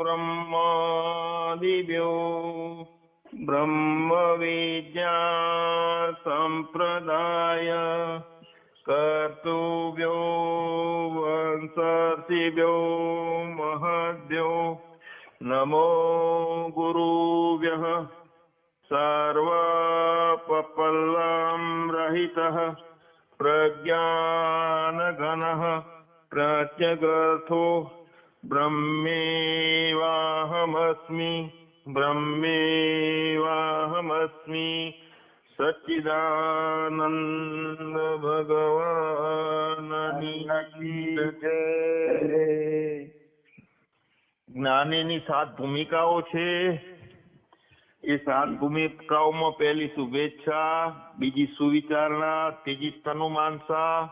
બ્રહ્માદિવ્યો બ્રહ્મવિદ્યા સંપ્રદાય કર્તુવ્યો વંશિવ્યો મહદ્યો નમો ગુરુવ્યઃ સર્વપલ્લમ રહિતઃ પ્રજ્ઞાનઘનઃ પ્રત્યગર્થો બ્રહ્મેવાહમસ્મિ બ્રહ્મેવાહમસ્મિ, સચ્ચિદાનંદ ભગવાનની. જ્ઞાનીની સાત ભૂમિકાઓ છે. એ સાત ભૂમિકાઓમાં પહેલી શુભેચ્છા, બીજી સુવિચારણા, ત્રીજી તનુ માનસા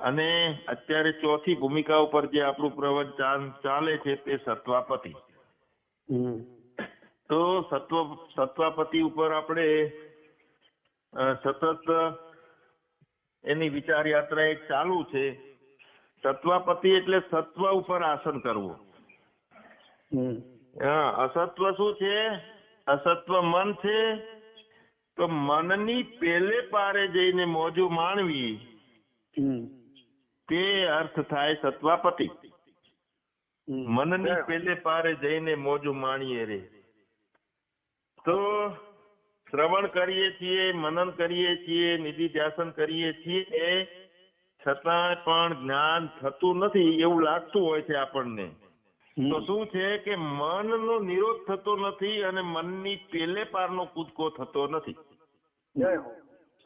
અને અત્યારે ચોથી ભૂમિકા ઉપર જે આપણું પ્રવચન ચાલે છે તે સત્વાપતિ. તો સત્વ સત્વાપતિ ઉપર આપણે સતત એની વિચાર યાત્રા એક ચાલુ છે. સત્વાપતિ એટલે સત્વ ઉપર આસન કરવું. હા અસત્વ શું છે? અસત્વ મન છે. તો મનની પેલે પારે જઈને મોજું માણવી. તે અર્થ થાય સત્વાપતિ. મનની પેલે પારે જઈને મોજું માણીએ રે. તો શ્રવણ કરીએ છીએ મનન કરીએ છીએ નિધિ ધ્યાસન કરીએ છીએ એ છતાં પણ જ્ઞાન થતું નથી એવું લાગતું હોય છે આપણને. તો શું છે કે મનનો નિરોધ થતો નથી અને મનની પેલે પારનો કૂદકો થતો નથી.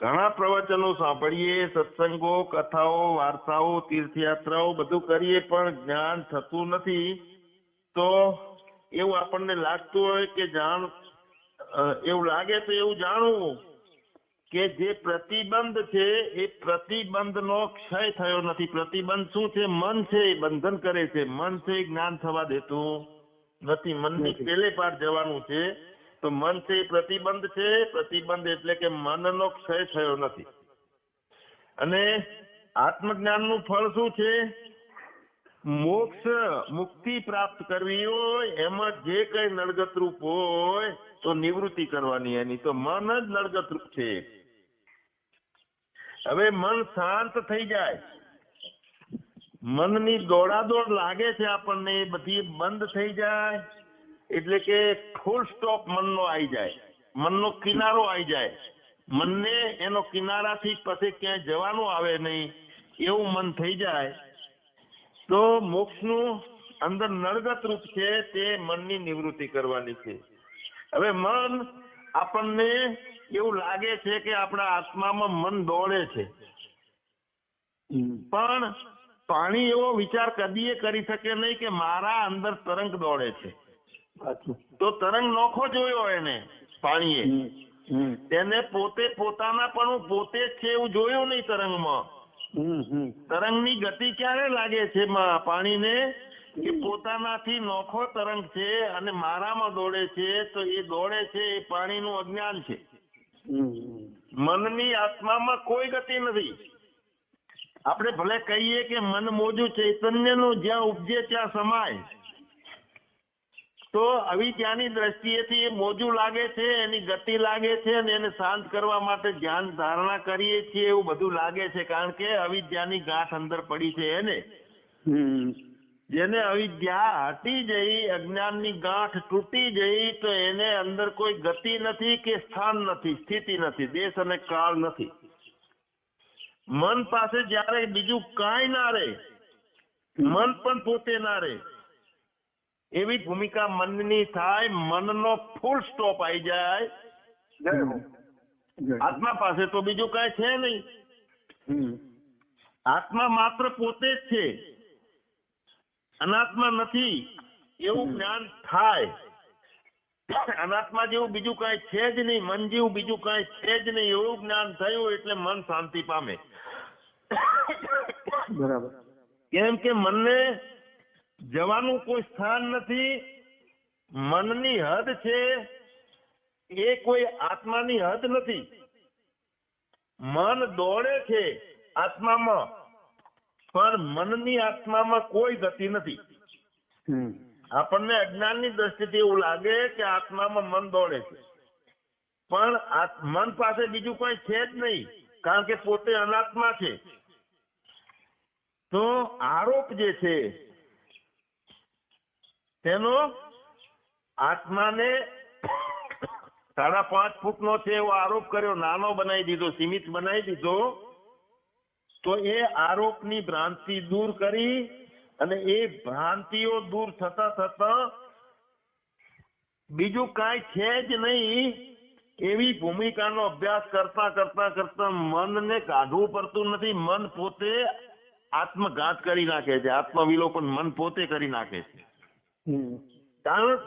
ઘણા પ્રવચનો સાંભળીએ સત્સંગો કથાઓ વાર્તાઓ તીર્થયાત્રાઓ બધું કરીએ પણ જ્ઞાન થતું નથી. તો એવું આપણને લાગતું હોય કે જાણ એવું લાગે તો એવું જાણવું કે જે પ્રતિબંધ છે એ પ્રતિબંધનો ક્ષય થયો નથી. પ્રતિબંધ શું છે? મન છે એ બંધન કરે છે. મન છે જ્ઞાન થવા દેતું નથી. મનની પેલે પાર જવાનું છે. તો મન છે એ પ્રતિબંધ છે. પ્રતિબંધ એટલે કે મનનો ક્ષય થયો નથી. અને આત્મજ્ઞાનનું ફળ શું છે? મોક્ષ મુક્તિ પ્રાપ્ત કરવી હોય, એમાં જે કઈ નડગતરૂપ હોય, તો નિવૃત્તિ કરવાની એની. તો મન જ નડગતરૂપ છે. હવે મન શાંત થઈ જાય. મનની દોડાદોડ લાગે છે આપણને એ બધી બંધ થઈ જાય. એટલે કે ફૂલ સ્ટોપ મનનો આવી જાય. મનનો કિનારો આવી જાય. મનને એનો કિનારાથી પછી ક્યાંય જવાનું આવે નહીં, એવું મન થઈ જાય. તો મોક્ષનું અંદર નડગત રૂપ છે તે મનની નિવૃત્તિ કરવાની છે. હવે મન આપણને એવું લાગે છે કે આપણા આત્મામાં મન દોડે છે. પણ પાણી એવો વિચાર કદીએ કરી શકે નહીં કે મારા અંદર તરંગ દોડે છે. તો તરંગ નોખો જોયો એને પાણીએ. તેને પોતે પોતાના પણ પોતે છે એવું જોયું નહીં તરંગમાં. તરંગની ગતિ ક્યારે લાગે છે પાણીને? કે પોતાનાથી નોખો તરંગ છે અને મારામાં દોડે છે તો એ દોડે છે એ પાણીનું અજ્ઞાન છે. મનની આત્મામાં કોઈ ગતિ નથી. આપણે ભલે કહીએ કે મન મોજું ચૈતન્યનું જ્યાં ઉપજે ત્યાં સમાય. તો અવિદ્યાની દ્રષ્ટિએથી એ મોજું લાગે છે એની ગતિ લાગે છે અને એને શાંત કરવા માટે ધ્યાન ધારણા કરીએ છીએ એવું બધું લાગે છે કારણ કે અવિદ્યાની ગાંઠ અંદર પડી છે એને. જેને અવિદ્યા હટી જઈ અજ્ઞાનની ગાંઠ તૂટી જઈ તો એને અંદર કોઈ ગતિ નથી કે સ્થાન નથી સ્થિતિ નથી દેશ અને કાળ નથી. મન પાસે જ્યારે બીજું કાંઈ ના રહે મન પણ પોતે ના રહે. એવી ભૂમિકા મનની થાય મનનો ફૂલ સ્ટોપ આવી જાય. આત્મા પાસે તો બીજું કઈ છે નહીં. આત્મા માત્ર પોતે જ છે. અનાત્મા નથી એવું જ્ઞાન થાય. અનાત્મા જેવું બીજું કાંઈ છે જ નહીં મન જેવું બીજું કઈ છે જ નહીં એવું જ્ઞાન થયું એટલે મન શાંતિ પામે. બરાબર. કેમ કે મનને જવાનું કોઈ સ્થાન નથી. મનની હદ છે એ કોઈ આત્માની હદ નથી. મન દોડે છે આત્મામાં પણ મનની આત્મામાં કોઈ ગતિ નથી. આપણને અજ્ઞાનની દ્રષ્ટિથી એવું લાગે કે આત્મામાં મન દોડે છે. પણ આ મન પાસે બીજું કોઈ છે જ નહીં કારણ કે પોતે અનાત્મા છે. તો આરોપ જે છે તેનો આત્માને સાડા પાંચ ફૂટનો છે એવો આરોપ કર્યો. નાનો બનાવી દીધો, સીમિત બનાવી દીધો. તો એ આરોપની ભ્રાંતિ દૂર કરી અને એ ભ્રાંતિઓ દૂર થતા થતા બીજું કાંઈ છે જ નહીં, એવી ભૂમિકાનો અભ્યાસ કરતા કરતા કરતા મનને કાઢવું પડતું નથી. મન પોતે આત્મઘાત કરી નાખે છે. આત્મવિલોપન મન પોતે કરી નાખે છે. કારણ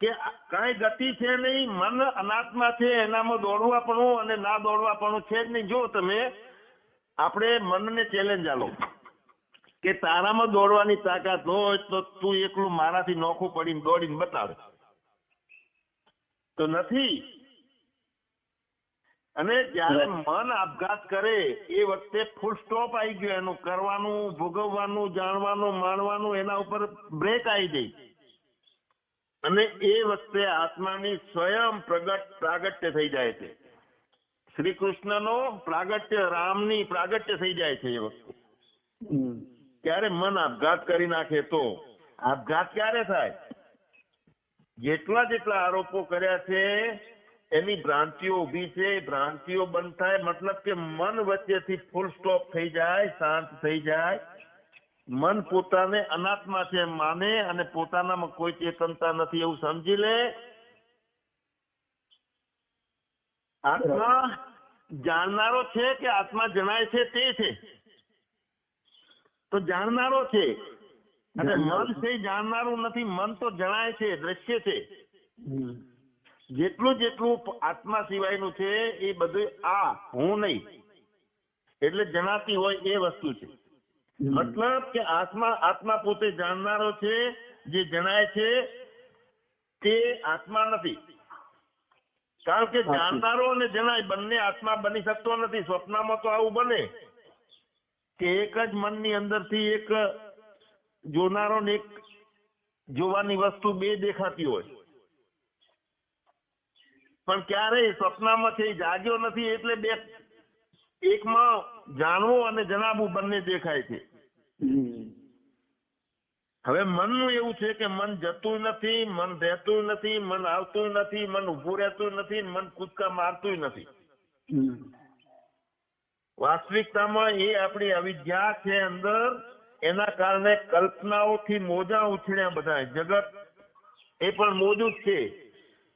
કે કઈ ગતિ છે નહીં મન અનાત્મા છે એનામાં દોડવાપણું અને ના દોડવાપણું છે જ નહીં. જો તમે આપણે મનને ચેલેન્જ આલો કે તારામાં દોડવાની તાકાત હોય તો તું એકલું મારાથી નોખું પડીને દોડીને બતાવે. તો નથી. અને જ્યારે મન આપઘાત કરે એ વખતે ફૂલ સ્ટોપ આવી ગયો. એનું કરવાનું ભોગવવાનું જાણવાનું માણવાનું એના ઉપર બ્રેક આવી ગઈ. અને એ વખતે આત્માની સ્વયં પ્રગટ પ્રાગટ્ય થઈ જાય છે. શ્રી કૃષ્ણનો પ્રાગટ્ય રામની પ્રાગટ્ય થઈ જાય છે એ વખતે. ત્યારે મન આપઘાત કરી નાખે તો? આપઘાત ક્યારે થાય? જેટલા જેટલા આરોપો કર્યા છે એની ભ્રાંતિઓ ઊભી છે ભ્રાંતિઓ બંધ થાય મતલબ કે મન વચ્ચેથી ફૂલ સ્ટોપ થઈ જાય શાંત થઈ જાય. મન પોતાને અનાત્મા છે માને અને પોતાનામાં કોઈ ચેતનતા નથી એવું સમજી લે. આત્મા જાણનારો છે કે આત્મા જણાય છે તે છે? તો જાણનારો છે. અને મન છે. જાણનારું નથી મન તો જણાય છે દ્રશ્ય છે. જેટલું જેટલું આત્મા સિવાયનું છે એ બધું આ હું નહીં. એટલે જણાતી હોય એ વસ્તુ છે. મતલબ કે આત્મા આત્મા પોતે જાણનારો છે જે જણાય છે તે આત્મા નથી. કારણ કે જાણનારો અને જણાય બંને આત્મા બની શકતો નથી. સ્વપ્નમાં તો આવું બને કે એક જ મનની અંદરથી એક જોનારો ને એક જોવાની વસ્તુ બે દેખાતી હોય. પણ ક્યારેય સ્વપ્નમાં છે જાગ્યો નથી એટલે બે એકમાં જાણવું અને જણાવવું બંને દેખાય છે. હવે મનનું એવું છે કે મન જતું નથી, મન રહેતું નથી, મન આવતું નથી, મન ઉભું રહેતું નથી મન કૂદકા મારતું નથી. વાસ્તવિકતામાં એ આપણી અવિદ્યા છે અંદર, એના કારણે કલ્પનાઓથી મોજા ઉછળ્યા બધા જગત એ પણ મોજું જ છે.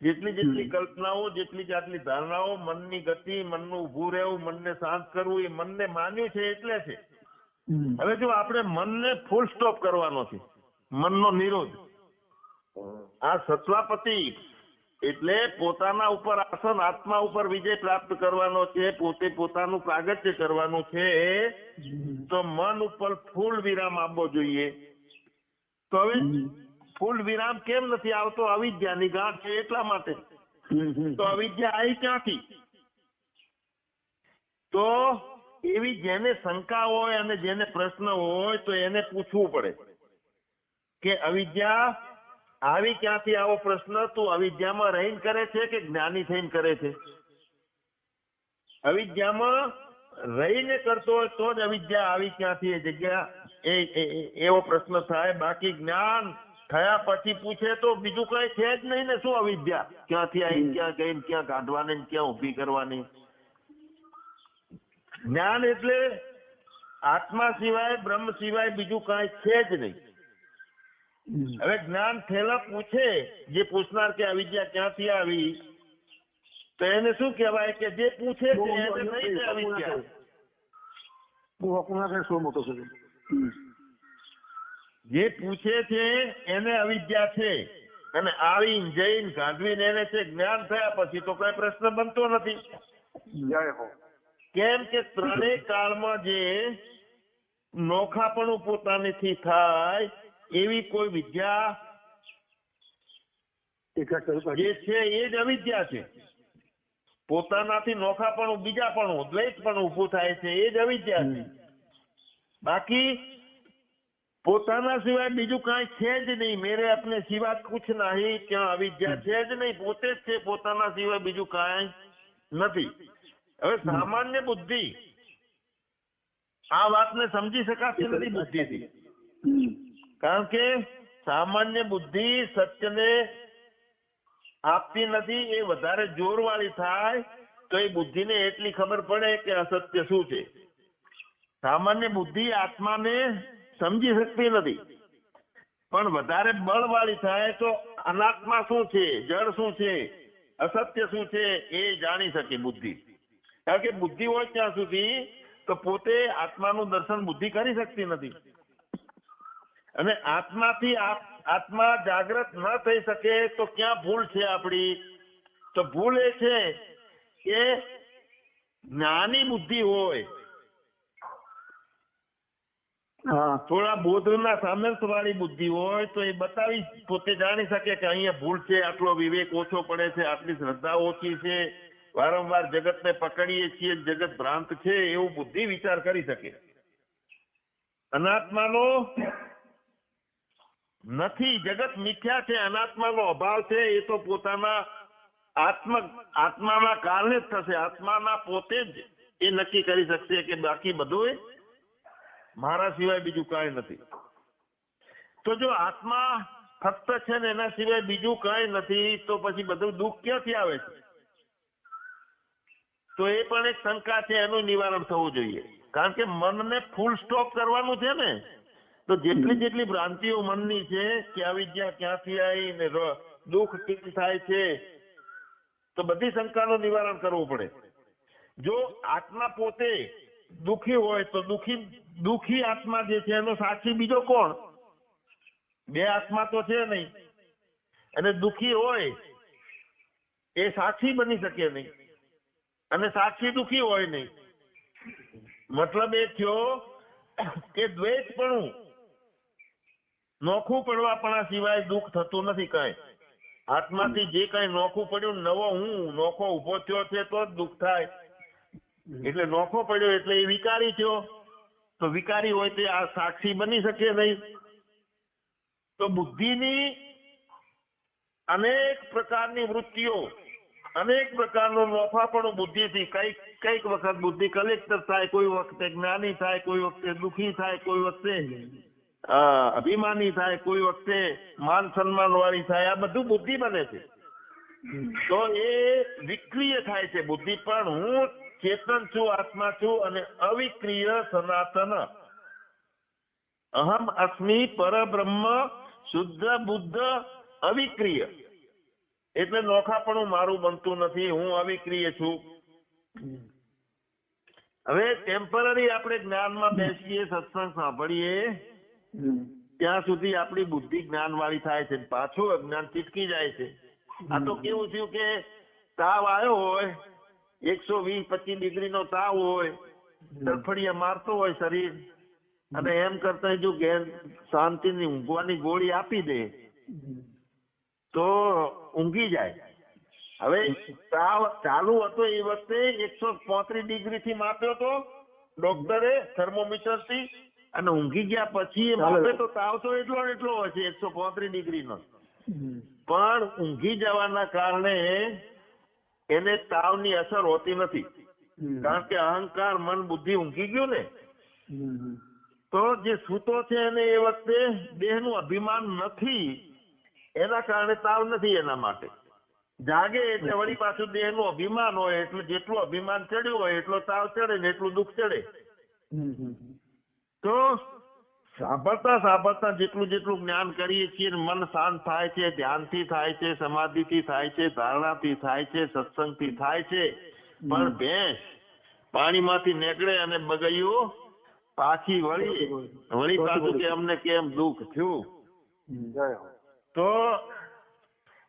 જેટલી જેટલી. કલ્પનાઓ જેટલી જાતલી ધારણાઓ મનની ગતિ મનનું ઉભું રહેવું મનને શાંત કરવું એ મનને માન્યું છે એટલે છે હવે જો આપણે મનને ફૂલ સ્ટોપ કરવાનો છે મનનો નિરોધ આ સત્વાપતિ એટલે પોતાના ઉપર આસન આત્મા ઉપર વિજય પ્રાપ્ત કરવાનો છે પોતે પોતાનું પ્રાગટ્ય કરવાનું છે તો મન ઉપર ફૂલ વિરામ આપવો જોઈએ તો હવે. ફૂલ વિરામ કેમ નથી આવતો? અવિદ્યાની ગાંઠ છે એટલા માટે. તો અવિદ્યા આવી ક્યાંથી? તો એવી જેને શંકા હોય અને જેને પ્રશ્ન હોય તો એને પૂછવું પડે કે અવિદ્યા આવી ક્યાંથી આવો પ્રશ્ન? તું અવિદ્યામાં રહીને કરે છે કે જ્ઞાની થઈને કરે છે? અવિદ્યામાં રહીને કરતો હોય તો જ અવિદ્યા આવી ક્યાંથી? એ જગ્યા એ- એવો પ્રશ્ન થાય. બાકી જ્ઞાન થયા પછી પૂછે તો બીજું કઈ છે જ નહીં ને શું અવિદ્યા ક્યાંથી આવી હમ. ક્યાં ગઈ ને ક્યાં કાઢવાની ને ક્યાં ઊભી કરવાની જ્ઞાન એટલે આત્મા સિવાય બ્રહ્મ સિવાય બીજું કાંઈ છે જ નહીં હમ. હવે જ્ઞાન થયેલા પૂછે જે પૂછનાર કે અવિદ્યા ક્યાંથી આવી તો એને શું કહેવાય કે જે પૂછે બહુ છે એને મોટો નહીં છે નથી, અવિદ્યા બહુ અપૂર્ણાંક સો મોટો છે હમ. જે પૂછે છે એને અવિદ્યા છે. અને આવી જૈન ગાંઠવીને એને છે જ્ઞાન થયા પછી તો કઈ પ્રશ્ન બનતો નથી. જય હો. કેમ કે ત્રણેય કાળમાં જે નોખાપણું પોતાનેથી થાય એવી કોઈ વિદ્યા જે છે એ જ અવિદ્યા છે. પોતાનાથી નોખાપણું બીજાપણું દ્વૈતપણું ઊભું થાય છે એ જ અવિદ્યા છે. બાકી પોતાના સિવાય બીજું કાંઈ છે જ નહીં. મેરે અપને સિવા કુછ નહીં. ક્યાં અવિદ્યા છે જ નહીં. પોતે જ છે પોતાના સિવાય બીજું કાંઈ નથી. હવે સામાન્ય બુદ્ધિ આ વાતને સમજી શકાતી નથી બુદ્ધિથી. હમ. કારણ કે સામાન્ય બુદ્ધિ સત્યને આપતી નથી, એ વધારે જોરવાળી થાય તો એ બુદ્ધિને એટલી ખબર પડે કે અસત્ય શું છે. સામાન્ય બુદ્ધિ આત્માને સમજી શકતી નથી. પણ વધારે બળવાળી થાય તો અનાત્મા શું છે? જળ શું છે? અસત્ય શું છે? એ જાણી શકે બુદ્ધિ. કારણ કે બુદ્ધિ હોય ત્યાં સુધી તો પોતે આત્માનું દર્શન બુદ્ધિ કરી શકતી નથી. અને આત્માથી આત્મા જાગૃત ન થઈ શકે તો ક્યાં ભૂલ છે આપણી? તો ભૂલ એ છે કે જ્ઞાની બુદ્ધિ હોય થોડા બોધના સામર્થ વાળી બુદ્ધિ હોય તો એ બતાવી પોતે જાણી શકે કે અહીંયા ભૂલ છે, આટલો વિવેક ઓછો પડે છે, આટલી શ્રદ્ધા ઓછી છે. વારંવાર જગતને પકડીએ છીએ, જગત ભ્રાંત છે, એવું બુદ્ધિ વિચાર કરી શકે. અનાત્માનો નથી, જગત મિથ્યા છે, અનાત્માનો અભાવ છે, એ તો પોતાના આત્મ, આત્માના કારણે જ થશે. આત્માના પોતે જ એ નક્કી કરી શકશે કે બાકી બધું મારા સિવાય બીજું કાંઈ નથી. તો જો આત્મા ફક્ત છે ને એના સિવાય બીજું કાંઈ નથી, તો પછી બધું દુઃખ ક્યાંથી આવે છે? તો એ પણ એક શંકા છે, એનું નિવારણ થવું જોઈએ. કારણ કે મનને ફૂલ સ્ટોપ કરવાનું છે ને, તો જેટલી જેટલી ભ્રાંતિઓ મનની છે, કે અવિદ્યા ક્યાંથી આવી ને દુઃખ કેમ થાય છે, તો બધી શંકાનું નિવારણ કરવું પડે. જો આત્મા પોતે દુઃખી હોય, તો દુઃખી દુઃખી આત્મા જે છે એનો સાક્ષી બીજો કોણ? બે આત્મા તો છે નહીં. અને દુખી હોય એ સાક્ષી બની શકે નહીં. અને સાક્ષી દુખી હોય નહીં. મતલબ એ થયો કે દ્વેષપણું નોખું પડવાપણા સિવાય દુઃખ થતું નથી કઈ. આત્માથી જે કઈ નોખું પડ્યું, નવો હું, નોખો ઊભો થયો છે તો જ દુઃખ થાય. એટલે નોખો પડ્યો એટલે એ વિકારી થયો. તો વિકારી હોય તે આ સાક્ષી બની શકે નહીં. તો બુદ્ધિની અનેક પ્રકારની વૃત્તિઓ, અનેક પ્રકારનું નોફાપણું બુદ્ધિથી, કંઈક કંઈક વખત બુદ્ધિ કલેક્ટર થાય, કોઈ વખતે જ્ઞાની થાય, કોઈ વખતે દુઃખી થાય, કોઈ વખતે અભિમાની થાય, કોઈ વખતે માન સન્માન વાળી થાય, આ બધું બુદ્ધિ બને છે. તો એ વિક્રિય થાય છે બુદ્ધિ. પણ હું ચેતન છું આત્મા છું અને અવિક્રિય સનાતન. અહમ અસ્મિ પરબ્રહ્મ શુદ્ધ બુદ્ધ અવિક્રિય. એટલે નોખાપણું મારું બનતું નથી હું અવિક્રિય છું. હવે ટેમ્પરરી આપણે જ્ઞાનમાં બેસીએ સત્સંગ સાંભળીએ ત્યાં સુધી આપણી બુદ્ધિ જ્ઞાન વાળી થાય છે પાછું અજ્ઞાન ચીટકી જાય છે. આ તો કેવું થયું કે તાવ આવ્યો હોય એકસો વીસ પચીસ ડિગ્રી નો તાવ હોય તરફડિયા મારતો હોય શરીર. અને એમ કરતા જો ગેર શાંતિની ઊંઘવાની ગોળી આપી દે તો ઊંઘી જાય. હવે તાવ ચાલુ હતો એ વખતે એકસો પોત્રીસ ડિગ્રી થી માપ્યો તો ડોક્ટરે થર્મોમીટરથી અને ઊંઘી ગયા પછી માપે તો તાવ તો એટલો એટલો હોય છે એકસો પોત્રીસ ડિગ્રી નો પણ ઊંઘી જવાના કારણે એને તાવની અસર હોતી નથી. કારણ કે અહંકાર મન બુદ્ધિ ઊંઘી ગયું ને? તો જે સૂતો છે એને એ વખતે દેહનું અભિમાન નથી. એના કારણે તાવ નથી એના માટે. જાગે એટલે વળી પાછું દેહનું અભિમાન હોય એટલે જેટલું અભિમાન ચડ્યું હોય એટલો તાવ ચડે ને એટલું દુઃખ ચડે. તો સાંભળતા સાંભળતા જેટલું જેટલું જ્ઞાન કરીએ છીએ મન શાંત થાય છે ધ્યાનથી થાય છે સમાધિથી થાય છે ધારણાથી થાય છે સત્સંગથી થાય છે. પણ ભેંસ પાણીમાંથી નીકળે અને બગયું પાછી વળી વળી. પાછું કે અમને કેમ દુઃખ થયું. તો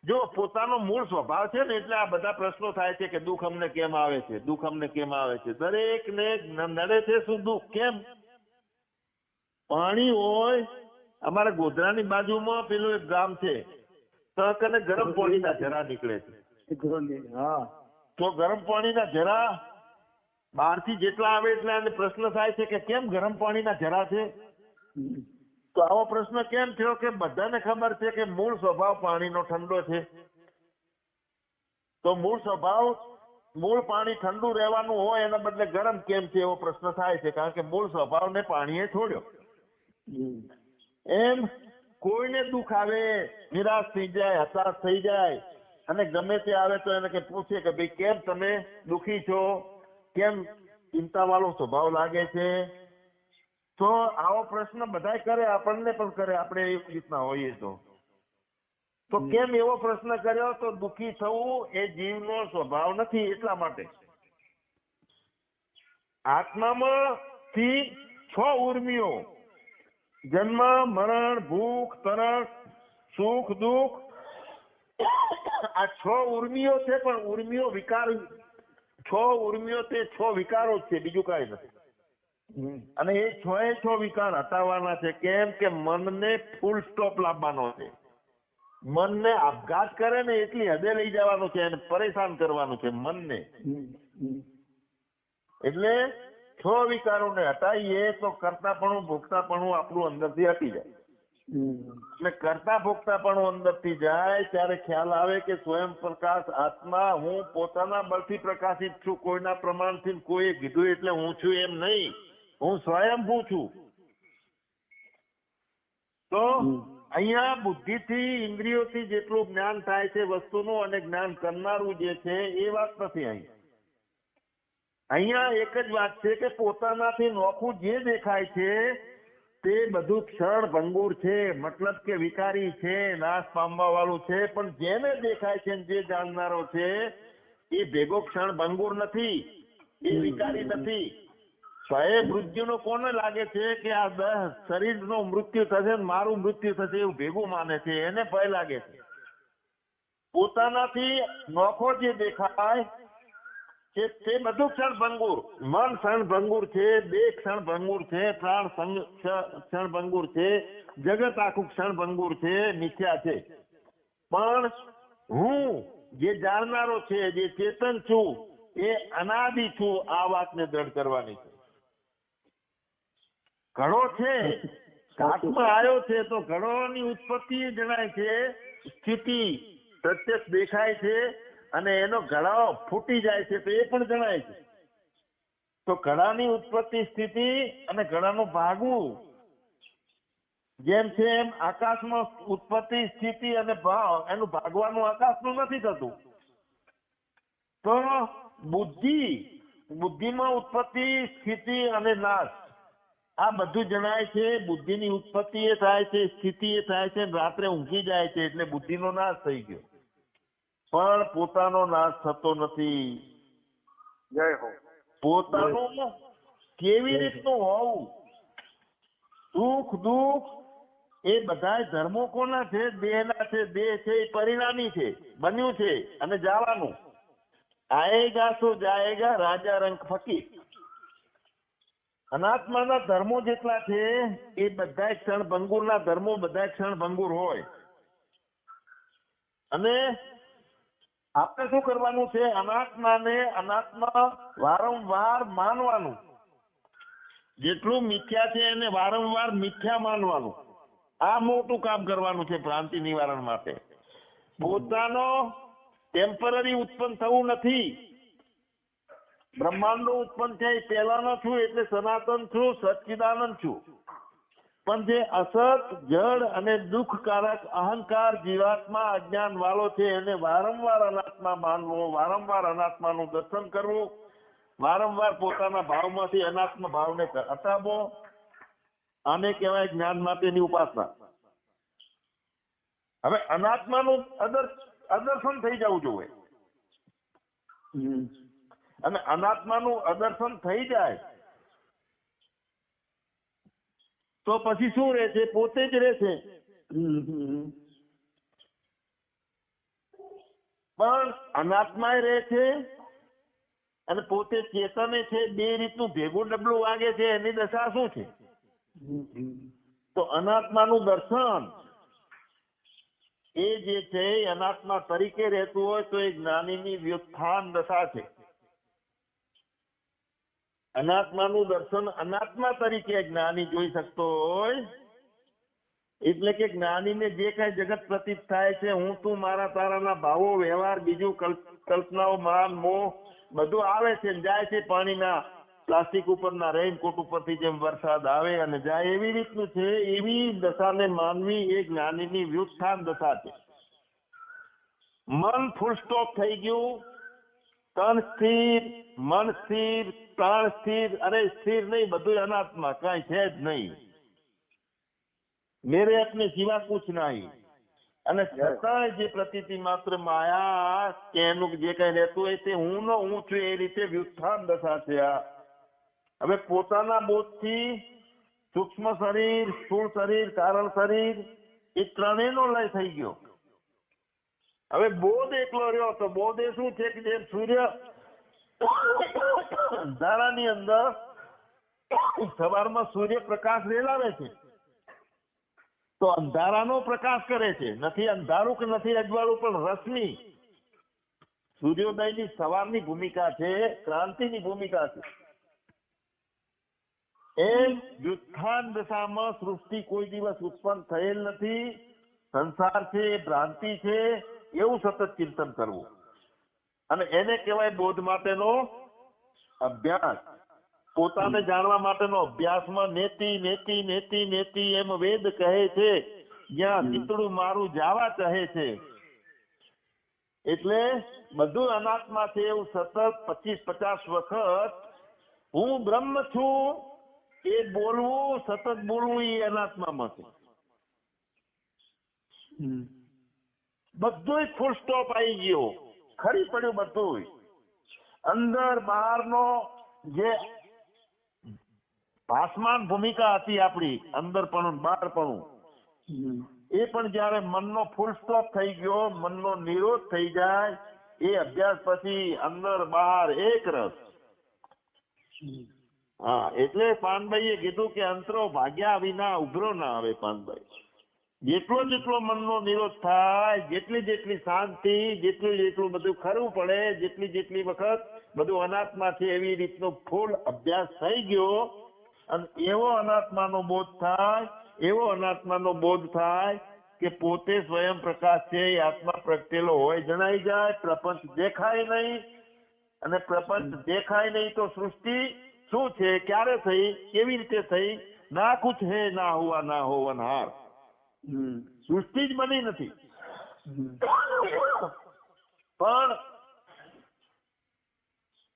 જો પોતાનો મૂળ સ્વભાવ છે ને એટલે આ બધા પ્રશ્નો થાય છે કે દુઃખ અમને કેમ આવે છે? દુઃખ અમને કેમ આવે છે? દરેક ને નડે છે શું દુઃખ? કેમ? પાણી હોય અમારા ગોધરાની બાજુમાં પેલું એક ગામ છે. તક અને ગરમ પાણીના જરા નીકળે છે. હા. તો ગરમ પાણીના ઝરા બહારથી જેટલા આવે એટલા એને પ્રશ્ન થાય છે કે કેમ ગરમ પાણીના જરા છે? તો આવો પ્રશ્ન કેમ થયો કે બધાને ખબર છે કે મૂળ સ્વભાવ પાણીનો ઠંડો છે. તો મૂળ સ્વભાવ મૂળ પાણી ઠંડુ રહેવાનું હોય એના બદલે ગરમ કેમ છે એવો પ્રશ્ન થાય છે. કારણ કે મૂળ સ્વભાવને પાણીએ છોડ્યો. એમ કોઈને દુઃખ આવે નિરાશ થઈ જાય હતાશ થઈ જાય અને ગમે તે આવે તો એને કે પૂછે કે ભાઈ કેમ તમે દુઃખી છો? કેમ ચિંતા વાળો સ્વભાવ લાગે છે? તો આવો પ્રશ્ન બધા કરે આપણને પણ કરે આપણે એ રીતના હોઈએ તો. તો કેમ એવો પ્રશ્ન કર્યો તો દુઃખી થવું એ જીવનો સ્વભાવ નથી એટલા માટે. આત્મામાં થી છ ઉર્મિઓ. જન્મ મરણ ભૂખ તરસ સુખ દુઃખ. આ છ ઉર્મિઓ છે પણ ઉર્મિઓ વિકાર છ ઉર્મિઓ તે છ વિકારો છે બીજું કઈ નથી. અને એ છ એ છ વિકાર હટાવવાના છે કેમ કે મનને ફૂલ સ્ટોપ લાવવાનો છે. મનને આપઘાત કરે ને એટલી હદે લઈ જવાનું છે અને પરેશાન કરવાનું છે મનને. એટલે છ વિકારોને હટાવીએ તો કરતાપણું, ભોગતાપણું આપણું અંદરથી હટી જાય. એટલે કરતા ભોગતાપણું અંદરથી જાય ત્યારે ખ્યાલ આવે કે સ્વયં પ્રકાશ આત્મા, હું પોતાના બળથી પ્રકાશિત છું, કોઈના પ્રમાણથી કોઈએ કીધું એટલે હું છું એમ નહીં. હું સ્વયંભૂ છું. તો. અહીંયા બુદ્ધિથી ઇન્દ્રિયોથી જેટલું જ્ઞાન થાય છે વસ્તુનું અને જ્ઞાન કરનારું જે છે એ વાત નથી અહીં. અહીંયા એક જ વાત છે કે પોતાનાથી નોખું જે દેખાય છે તે બધું ક્ષણ ભંગુર છે મતલબ કે વિકારી છે નાશ પામવા વાળું છે પણ જેને દેખાય છે જે જાણનારો છે એ ભેગો ક્ષણ ભંગુર નથી એ વિકારી નથી. સ્વયં મૃત્યુનો કોને લાગે છે કે આ દસ શરીરનું મૃત્યુ થશે મારું મૃત્યુ થશે એવું ભેગું માને છે? એને ભય લાગે છે. પોતાનાથી નોખો જે દેખાય કે તે બધું ક્ષણ ભંગુર. મન ક્ષણ ભંગુર છે બે ક્ષણ ભંગુર છે, પ્રાણ ક્ષણ ભંગુર છે, જગત આખું ક્ષણ ભંગુર છે, મિથ્યા છે. પણ હું જે જાણનારો છે, જે ચેતન છું, એ અનાદિ છું, આ વાતને દ્રઢ કરવાની છે. ઘડો છે હાથમાં આવ્યો છે, તો ઘડોની ઉત્પત્તિ જણાય છે, સ્થિતિ પ્રત્યક્ષ દેખાય છે અને એનો ઘડાઓ ફૂટી જાય છે તો એ પણ જણાય છે. તો ઘડાની ઉત્પત્તિ સ્થિતિ અને ઘડાનું ભાગવું. જેમ છે એમ આકાશમાં ઉત્પત્તિ સ્થિતિ અને ભાવ એનું ભાગવાનું આકાશનું નથી થતું. તો બુદ્ધિ, બુદ્ધિમાં ઉત્પત્તિ, સ્થિતિ અને નાશ. આ બધું જણાય છે, બુદ્ધિની ઉત્પત્તિ એ થાય છે, સ્થિતિ એ થાય છે, રાત્રે ઊંઘી જાય છે એટલે બુદ્ધિનો નાશ થઈ ગયો. પણ પોતાનો નાશ થતો નથી. જય હો. પોતાનું કેવી રીતનું હોવું? સુખ દુઃખ એ બધા ધર્મો કોના છે? દેહના છે દેહ છે એ પરિણામી છે બન્યું છે અને જવાનું. આયેગા તો જાયેગા રાજા રંગ ફકીર. અનાત્માના ધર્મો જેટલા છે એ બધા ક્ષણ ભંગુરના ધર્મો બધા ક્ષણ ભંગુર હોય. અને આપણે શું કરવાનું છે? અનાત્માને અનાત્મા વારંવાર માનવાનું. જેટલું મિથ્યા છે એને વારંવાર મિથ્યા માનવાનું. આ મોટું કામ કરવાનું છે ભ્રાંતિ નિવારણ માટે. પોતાનો ટેમ્પરરી ઉત્પન્ન થવું નથી. બ્રહ્માંડો ઉત્પન્ન થાય પહેલાનો છું એટલે સનાતન છું સચ્ચિદાનંદ છું. પણ જે અસત જડ અને દુઃખકારક અહંકાર જીવાત્મા અજ્ઞાન વાળો છે એને વારંવાર અનાત્મા માનવો વારંવાર અનાત્માનું દર્શન કરવું વારંવાર પોતાના ભાવમાંથી અનાત્મ ભાવને હટાવો આને કહેવાય જ્ઞાન માટેની ઉપાસના હવે અનાત્માનું અદર અદર્શન થઈ જવું જોઈએ. અને અનાત્માનું અદર્શન થઈ જાય તો પછી શું રહે છે પોતે જ રહે છે. પણ અનાત્માય રહે છે અને પોતે ચેતને છે, બે રીતનું ભેગું ડબલું વાગે છે, એની દશા શું છે? તો અનાત્મા અનાત્માનું દર્શન. એ જે છે અનાત્મા તરીકે રહેતું હોય તો એ જ્ઞાનીની વ્યુત્થાન દશા છે. અનાત્માનું દર્શન અનાત્મા તરીકે જ્ઞાની જોઈ શકતો હોય. એટલે કે જ્ઞાનીને જે કઈ જગત પ્રતીત થાય છે, હું તું, મારા તારાના ભાવો, વ્યવહાર, બીજું કલ્પનાઓ, માન, મોહ, બધું આવે છે જાય છે પાણીના પ્લાસ્ટિક ઉપરના રેઇનકોટ ઉપરથી જેમ વરસાદ આવે અને જાય, એવી રીતનું છે, એવી દશાને માનવી એ જ્ઞાનીની વ્યુત્થાન દશા છે. મન ફૂલ સ્ટોપ થઈ ગયું. તન સ્થિર, મન સ્થિર પ્રાણ સ્થિર અરે સ્થિર નહીં બધું અનાત્મા કાંઈ છે જ નહીં. મેરે અપને સિવા કુછ નહીં. અને છતાંય જે પ્રતીતિ માત્ર માયા કે એનું જે કઈ રહેતું હોય તે હું નો હું છું એ રીતે વ્યુત્થાન દશા છે આ. હવે પોતાના બોધથી સૂક્ષ્મ શરીર સ્થૂળ શરીર કારણ શરીર એ ત્રણેયનો લય થઈ ગયો. હવે બોધ એકલો રહ્યો તો બોધ એ શું છે કે જેમ સૂર્ય અંધારાની અંદર સવારમાં સૂર્ય પ્રકાશ રેલાવે છે. તો અંધારાનો પ્રકાશ કરે છે. નથી અંધારું કે નથી અજવાળું, પણ રશ્મિ. સૂર્યોદયની સવારની ભૂમિકા છે, ક્રાંતિની ભૂમિકા છે. એમ વ્યુત્થાન દશામાં સૃષ્ટિ કોઈ દિવસ ઉત્પન્ન થયેલ નથી. સંસાર છે, ભ્રાંતિ છે, એવું સતત ચિંતન કરવું. અને એને કહેવાય બોધ માટેનો અભ્યાસ. પોતાને જાણવા માટેનો અભ્યાસમાં નેતિ નેતિ નેતિ નેતિ એમ વેદ કહે છે. જ્યાં ચિતડું મારું જાવા કહે છે. એટલે બધું અનાત્મા છે એવું સતત પચીસ પચાસ વખત હું બ્રહ્મ છું એ બોલવું સતત બોલવું એ અનાત્મામાં છે. બધું ફૂલ સ્ટોપ આવી ગયો. ખરી પડ્યું બધું અંદર બહારનો જે ભાસમાન ભૂમિકા હતી આપણી, અંદર પણ, બહાર પણ. એ પણ જયારે મનનો ફૂલ સ્ટોપ થઈ ગયો, મનનો નિરોધ થઈ જાય, એ અભ્યાસ પછી અંદર બહાર એક રસ. હા, એટલે પાનભાઈએ કીધું કે અંતરો ભાગ્યા વિના ઉભરો ના આવે પાનભાઈ. જેટલો જેટલો મનનો નિરોધ થાય, જેટલી જેટલી શાંતિ, જેટલું જેટલું બધું ખરું પડે, જેટલી જેટલી વખત બધું અનાત્માથી એવી રીતનો ફૂલ અભ્યાસ થઈ ગયો, અને એવો અનાત્માનો બોધ થાય, એવો અનાત્માનો બોધ થાય કે પોતે સ્વયં પ્રકાશ છે, એ આત્મા પ્રગટેલો હોય જણાઈ જાય, પ્રપંચ દેખાય નહીં, અને પ્રપંચ દેખાય નહીં તો સૃષ્ટિ શું છે, ક્યારે થઈ, કેવી રીતે થઈ, ના કુછ હે, ના હુઆ ના હોવનહાર હમ. સૃષ્ટિ જ બની નથી. પણ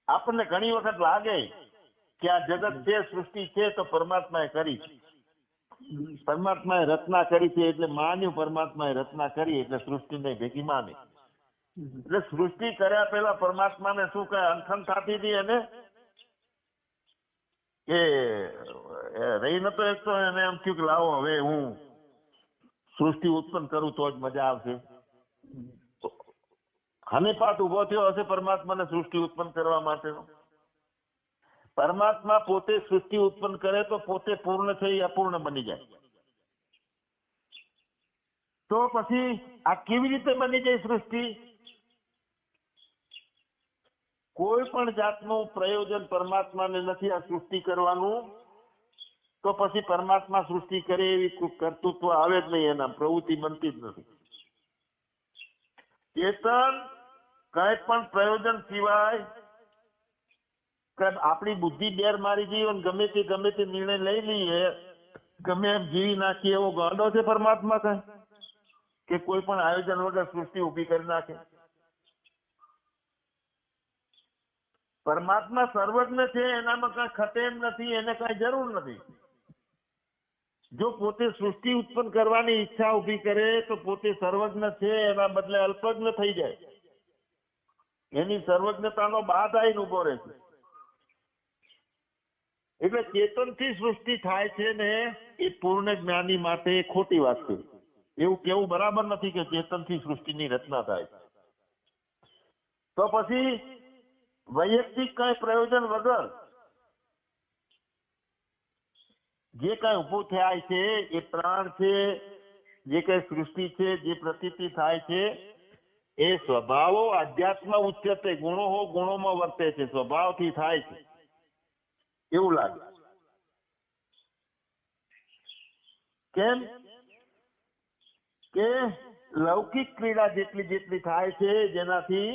આપણને ઘણી વખત લાગે કે આ જગત છે સૃષ્ટિ છે તો પરમાત્માએ કરી પરમાત્માએ રચના કરી છે એટલે માન્યું પરમાત્માએ રચના કરી એટલે સૃષ્ટિને ભેગી માની. એટલે સૃષ્ટિ કર્યા પહેલા પરમાત્માને શું કહે? અંથન થતી હતી એને? કે એ રહી નતો એક તો એને એમ થયું કે લાવો હવે હું સૃષ્ટિ ઉત્પન્ન કરું તો જ મજા આવશે. અને ઊભો થયો હશે પરમાત્માને સૃષ્ટિ ઉત્પન્ન કરવા માટેનો. પરમાત્મા પોતે સૃષ્ટિ ઉત્પન્ન કરે તો પોતે પૂર્ણ થઈ અપૂર્ણ બની જાય. તો પછી આ કેવી રીતે બની જાય સૃષ્ટિ? કોઈ પણ જાતનું પ્રયોજન પરમાત્માને નથી આ સૃષ્ટિ કરવાનું. તો પછી પરમાત્મા સૃષ્ટિ કરે એવી કર્તૃત્વ આવે જ નહીં, એના પ્રવૃત્તિ બનતી જ નથી. ચેતન કઈ પણ પ્રયોજન સિવાય આપણી બુદ્ધિ બેર મારી અને ગમે તે ગમે તે નિર્ણય લઈ લઈએ, ગમે એમ જીવી નાખીએ એવો ગાંડો છે પરમાત્મા કઈ? કે કોઈ પણ આયોજન વગર સૃષ્ટિ ઊભી કરી નાખે? પરમાત્મા સર્વજ્ઞ છે, એનામાં કઈ ખતે એમ નથી, એને કઈ જરૂર નથી. જો પોતે સૃષ્ટિ ઉત્પન્ન કરવાની ઈચ્છા ઊભી કરે તો પોતે સર્વજ્ઞ છે, એના બદલે અલ્પજ્ઞ થઈ જાય. એની સર્વજ્ઞતાનો બાદ આવીને ઊભો રહે છે. એટલે ચેતનથી સૃષ્ટિ થાય છે ને, એ પૂર્ણ જ્ઞાની માટે ખોટી વાત છે. એવું કેવું બરાબર નથી કે ચેતનથી સૃષ્ટિની રચના થાય. તો પછી વૈયક્તિક કઈ પ્રયોજન વગર જે કઈ ઊભું થાય છે એ પ્રાણ છે જે કઈ સૃષ્ટિ છે જે પ્રતીતિ થાય છે એ સ્વભાવો અધ્યાત્મ ઉચ્ચતે ગુણો હો ગુણોમાં વર્તે છે સ્વભાવથી થાય છે એવું લાગે કેમ? કે લૌકિક ક્રીડા જેટલી જેટલી થાય છે, જેનાથી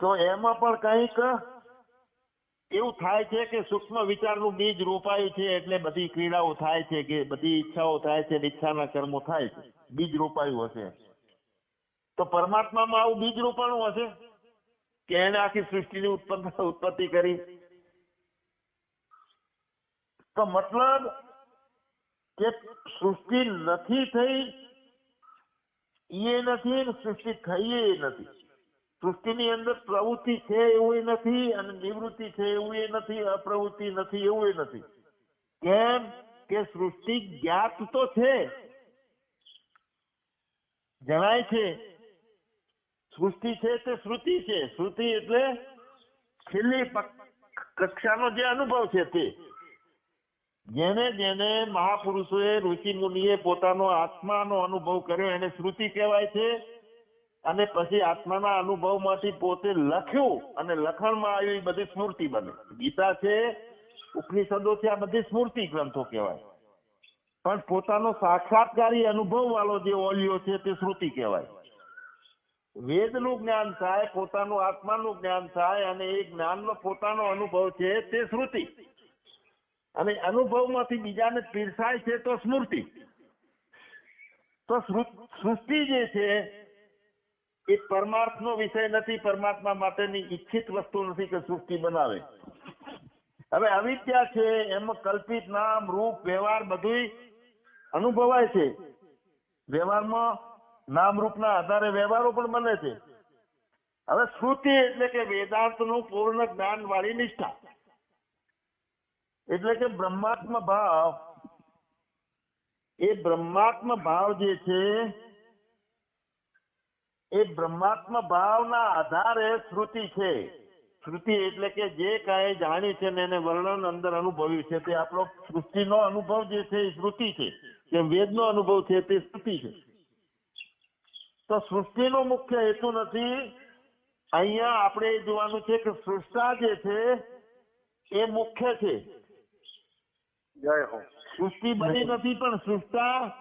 તો એમાં પણ કંઈક એવું થાય છે કે સૂક્ષ્મ વિચારનું બીજ રોપાયું છે એટલે બધી ક્રીડાઓ થાય છે કે બધી ઈચ્છાઓ થાય છે ને ઈચ્છાના કર્મો થાય છે. બીજ રોપાયું હશે. તો પરમાત્મામાં આવું બીજ રોપાણું હશે? કે એને આખી સૃષ્ટિની ઉત્પન્ન ઉત્પત્તિ કરી? તો મતલબ કે સૃષ્ટિ નથી થઈ એ નથી ને સૃષ્ટિ થઈ એ નથી. સૃષ્ટિની અંદર પ્રવૃત્તિ છે એવું નથી અને નિવૃત્તિ છે એવું નથી, અપ્રવૃત્તિ નથી એવું નથી. કેમ કે સૃષ્ટિ જ્ઞાત તો છે. જણાય છે, સૃષ્ટિ છે તે શ્રુતિ છે. શ્રુતિ એટલે છેલ્લી કક્ષાનો જે અનુભવ છે તે. જેને જેને મહાપુરુષોએ ઋષિ મુનિએ પોતાનો આત્માનો અનુભવ કર્યો, એને શ્રુતિ કહેવાય છે. અને પછી આત્માના અનુભવમાંથી પોતે લખ્યું અને લખણમાં આવ્યું એ બધી સ્મૃતિ બને. ગીતા છે ઉપનિષદો છે આ બધી સ્મૃતિ ગ્રંથો કહેવાય. પણ પોતાનો સાક્ષાત્કારી અનુભવ વાળો જે ઓલિયો છે તે શ્રુતિ કહેવાય. વેદનું જ્ઞાન થાય, પોતાનું આત્માનું જ્ઞાન થાય અને એ જ્ઞાનનો પોતાનો અનુભવ છે તે શ્રુતિ. અને અનુભવમાંથી બીજાને પીરસાય છે તો સ્મૃતિ. તો સૃષ્ટિ જે છે એ પરમાર્થનો વિષય નથી, પરમાત્મા માટેની ઈચ્છિત વસ્તુ નથી કે સૃષ્ટિ બનાવે. હવે અવિદ્યા છે, એમાં કલ્પિત નામ, રૂપ, વ્યવહાર બધું અનુભવાય છે. વ્યવહારમાં નામ, રૂપના આધારે વ્યવહારો પણ બને છે. હવે શ્રુતિ એટલે કે વેદાંતનું પૂર્ણ જ્ઞાન વાળી નિષ્ઠા. એટલે કે બ્રહ્માત્મ ભાવ. એ બ્રહ્માત્મ ભાવ જે છે એ બ્રહ્માત્મ ભાવના આધારે શ્રુતિ છે. શ્રુતિ એટલે કે જે કાંઈ જાણી છે ને એને વર્ણન અંદર અનુભવ્યું છે તે આપણો સૃષ્ટિનો અનુભવ જે છે એ શ્રુતિ છે. જેમ વેદનો અનુભવ છે તે શ્રુતિ છે. તો સૃષ્ટિનો મુખ્ય હેતુ નથી. અહીંયા આપણે એ જોવાનું છે કે સૃષ્ટા જે છે એ મુખ્ય છે. જય હો. સૃષ્ટિ બની નથી પણ સૃષ્ટા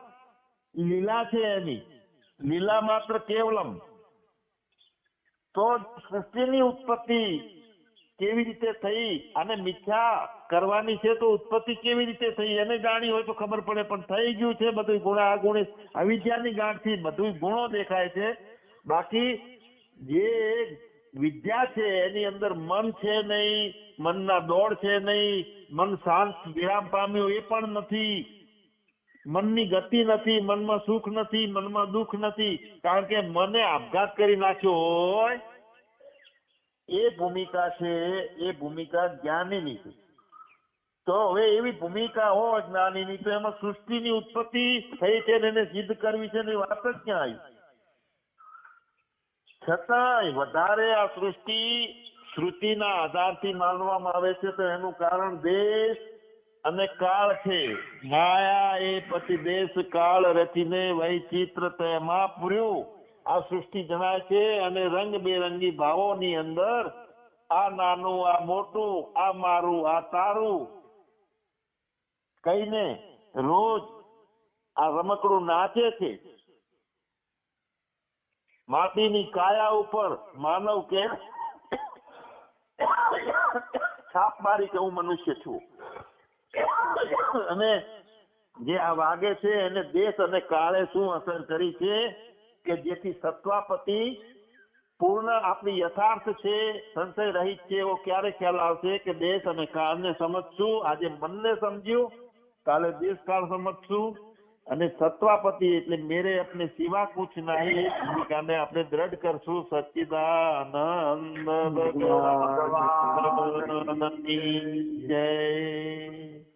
લીલા છે એની. લીલા માત્ર કેવલમ. તો સૃષ્ટિની ઉત્પત્તિ કેવી રીતે થઈ અને મિથ્યા કરવાની છે તો ઉત્પત્તિ કેવી રીતે થઈ એને જાણી હોય તો ખબર પડે, પણ થઈ ગયું છે બધું ગુણા અગુણે અવિદ્યાની ગાંઠથી બધું ગુણો દેખાય છે. બાકી જે વિદ્યા છે એની અંદર મન છે નહીં, મનના દોડ છે નહીં, મન શાંત વિરામ પામ્યું એ પણ નથી. મનની ગતિ નથી, મનમાં સુખ નથી, મનમાં દુઃખ નથી. કારણ કે મને આપઘાત કરી નાખ્યો હોય, એ ભૂમિકા છે, એ ભૂમિકા જ્ઞાનીની છે. તો હવે એવી ભૂમિકા હોય જ્ઞાનીની, તો એમાં સૃષ્ટિની ઉત્પત્તિ થઈ છે ને એને સિદ્ધ કરવી છે ને વાત જ ક્યાં આવી? છતાંય વધારે આ સૃષ્ટિ શ્રુતિના આધારથી માનવામાં આવે છે તો એનું કારણ દેશ અને કાળ છે માયા એ પછી દેશ કાળ રચીને વૈચિત્ર તેમાં પૂર્યું. આ સૃષ્ટિ જણાય છે અને રંગબેરંગી ભાવોની અંદર આ નાનું, આ મોટું, આ મારું, આ તારું કહીને રોજ આ રમકડું નાચે છે. માટીની કાયા ઉપર માનવ કે છાપ મારી કે હું મનુષ્ય છું. અને જે આ વાગે છે એને દેશ અને કાળે શું અસર કરી છે કે જેથી સત્વાપતિ પૂર્ણ આપણી યથાર્થ છે, સંશય રહિત છે, એવો ક્યારે ખ્યાલ આવશે કે દેશ અને કાળને સમજશું? આજે મનને સમજ્યું, કાલે દેશ કાળ સમજશું. અને સત્વાપતિ એટલે મેરે અપને સિવા કુછ નહીં એ ભૂમિકાને આપણે દ્રઢ કરશું. સચ્ચિદાનંદ ભગવાનની જય.